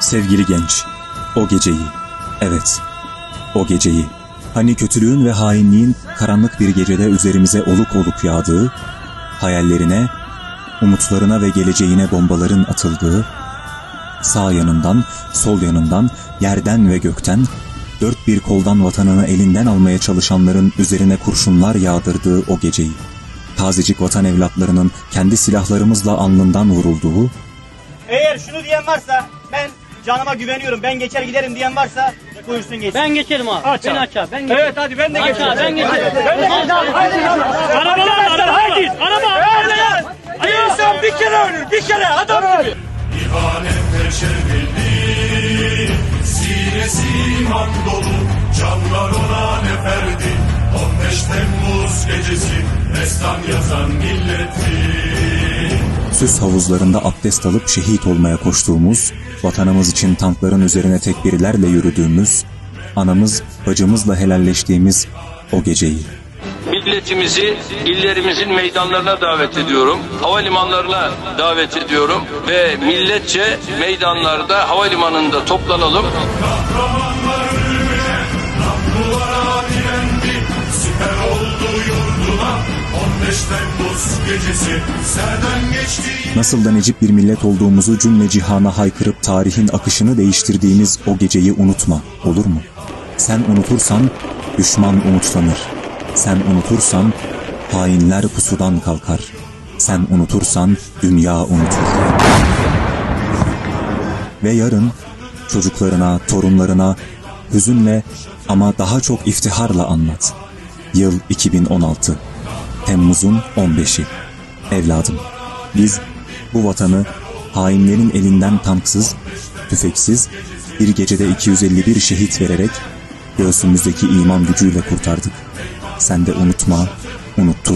Sevgili genç, o geceyi, evet, o geceyi, hani kötülüğün ve hainliğin karanlık bir gecede üzerimize oluk oluk yağdığı, hayallerine, umutlarına ve geleceğine bombaların atıldığı, sağ yanından, sol yanından, yerden ve gökten, dört bir koldan vatanını elinden almaya çalışanların üzerine kurşunlar yağdırdığı o geceyi, tazecik vatan evlatlarının kendi silahlarımızla alnından vurulduğu, Eğer şunu diyen varsa ben canıma güveniyorum ben geçer giderim diyen varsa buyursun geçsin. Ben geçerim abi. Aç Beni abi. aç abi. Ben geçerim. Evet hadi ben de Aç geçerim. abi ben geçerim. Arabalar araba haydi araba. Bir insan bir kere ölür bir kere adam gibi. İhanet çevrildi Sinesi iman süs havuzlarında abdest alıp şehit olmaya koştuğumuz, vatanımız için tankların üzerine tekbirlerle yürüdüğümüz, anamız, bacımızla helalleştiğimiz o geceyi. Milletimizi illerimizin meydanlarına davet ediyorum. Havalimanlarına davet ediyorum ve milletçe meydanlarda havalimanında toplanalım. Kahramanlar ölümüne Nasıl da necip bir millet olduğumuzu cümle cihana haykırıp tarihin akışını değiştirdiğimiz o geceyi unutma, olur mu? Sen unutursan düşman umutlanır. Sen unutursan hainler pusudan kalkar. Sen unutursan dünya unutur. Ve yarın çocuklarına, torunlarına hüzünle ama daha çok iftiharla anlat. Yıl 2016. Temmuz'un 15'i. Evladım, biz bu vatanı hainlerin elinden tanksız, tüfeksiz, bir gecede 251 şehit vererek göğsümüzdeki iman gücüyle kurtardık. Sen de unutma, unutturma.